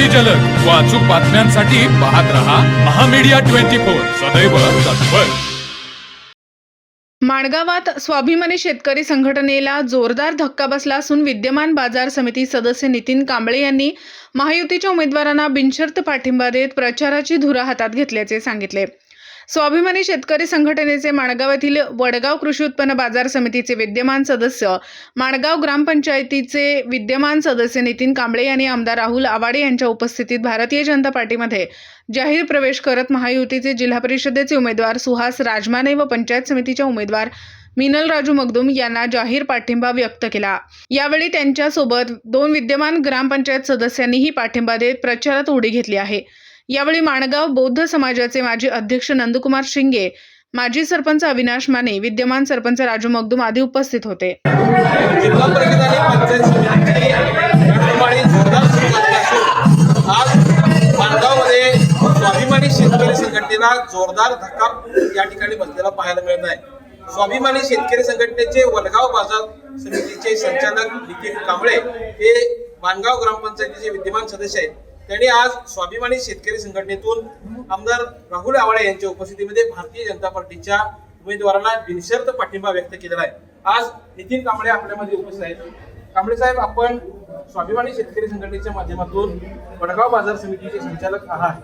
अगदी जलद. व अचूक बातम्यांसाठी पाहत रहा महामीडिया ट्वेंटी फोर. सदैव तत्पर. माणगावात स्वाभिमानी शेतकरी संघटनेला जोरदार धक्का बसला असून विद्यमान बाजार समिती सदस्य नितीन कांबळे यांनी महायुतीच्या उमेदवारांना बिनशर्त पाठिंबा देत प्रचाराची धुरा हातात घेतल्याचे सांगितले. स्वाभिमानी शेतकरी संघटनेचे माणगाव येथील वडगाव कृषी उत्पन्न बाजार समितीचे विद्यमान सदस्य माणगाव ग्रामपंचायतीचे विद्यमान सदस्य नितीन कांबळे यांनी आमदार राहुल आवाडे यांच्या उपस्थितीत भारतीय जनता पार्टीमध्ये जाहीर प्रवेश करत महायुतीचे जिल्हा परिषदेचे उमेदवार सुहास राजमाने व पंचायत समितीच्या उमेदवार मिनल राजू मगदुम यांना जाहीर पाठिंबा व्यक्त केला. यावेळी त्यांच्यासोबत दोन विद्यमान ग्रामपंचायत सदस्यांनीही पाठिंबा देत प्रचारात उडी घेतली आहे. यावेळी माणगाव बौद्ध समाजाचे माजी अध्यक्ष नंदकुमार शिंगे माजी सरपंच अविनाश माने विद्यमान सरपंच राजू मगदुम आदी उपस्थित होते. स्वाभिमानी शेतकरी संघटनेला जोरदार धक्का या ठिकाणी बसलेला पाहायला मिळत आहे स्वाभिमानी शेतकरी संघटनेचे वडगाव बाजार समितीचे संचालक नितीन कांबळे हे माणगाव ग्रामपंचायतीचे विद्यमान सदस्य आहेत. त्यांनी आज स्वाभिमानी शेतकरी संघटनेतून आमदार राहुल आवाळे यांच्या उपस्थितीमध्ये भारतीय जनता पार्टीच्या उमेदवारांना बिनशर्त पाठिंबा व्यक्त केलेला आहे. आज नितीन कांबळे आपल्यामध्ये उपस्थित आहेत. कांबळे साहेब आपण स्वाभिमानी शेतकरी संघटनेच्या माध्यमातून वडगाव बाजार समितीचे संचालक आहात.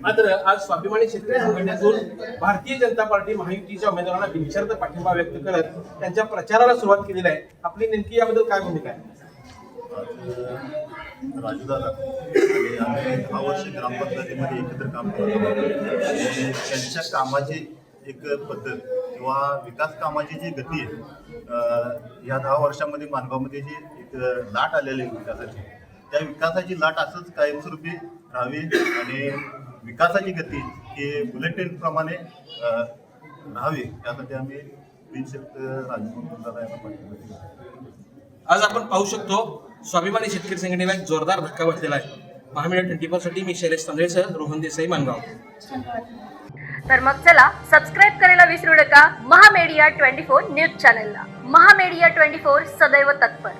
मात्र आज स्वाभिमानी शेतकरी संघटनेतून भारतीय जनता पार्टी महायुतीच्या उमेदवारांना बिनशर्त पाठिंबा व्यक्त करत त्यांच्या प्रचाराला सुरुवात केलेली आहे. आपली नेमकी याबद्दल काय भूमिका आहे? राजूदादा आणि आम्ही दहा वर्ष ग्रामपंचायतीमध्ये एकत्र काम करतो आणि त्यांच्या कामाची एक पद्धत किंवा विकास कामाची जी गती आहे या दहा वर्षामध्ये मानगावमध्ये जी एक लाट आलेली आहे विकासाची त्या विकासाची लाट असंच कायमस्वरूपी राहावी आणि विकासाची गती ही बुलेट ट्रेनप्रमाणे राहावी. यासाठी आम्ही बिनशक्त राजभवन यांना पाठिंबा आज आपण पाहू शकतो स्वाभिमानी शेतकरी संघटनेला एक जोरदार धक्का बसलेला आहे. महामेळा ट्वेंटी फोरसाठी मी शैलेश तांदळेसह रोहन देसाई मानगाव. तर मग चला सबस्क्राईब करायला विसरू नका महामेडिया ट्वेंटी फोर न्यूज चॅनलला. महामेडिया ट्वेंटी फोर सदैव तत्पर.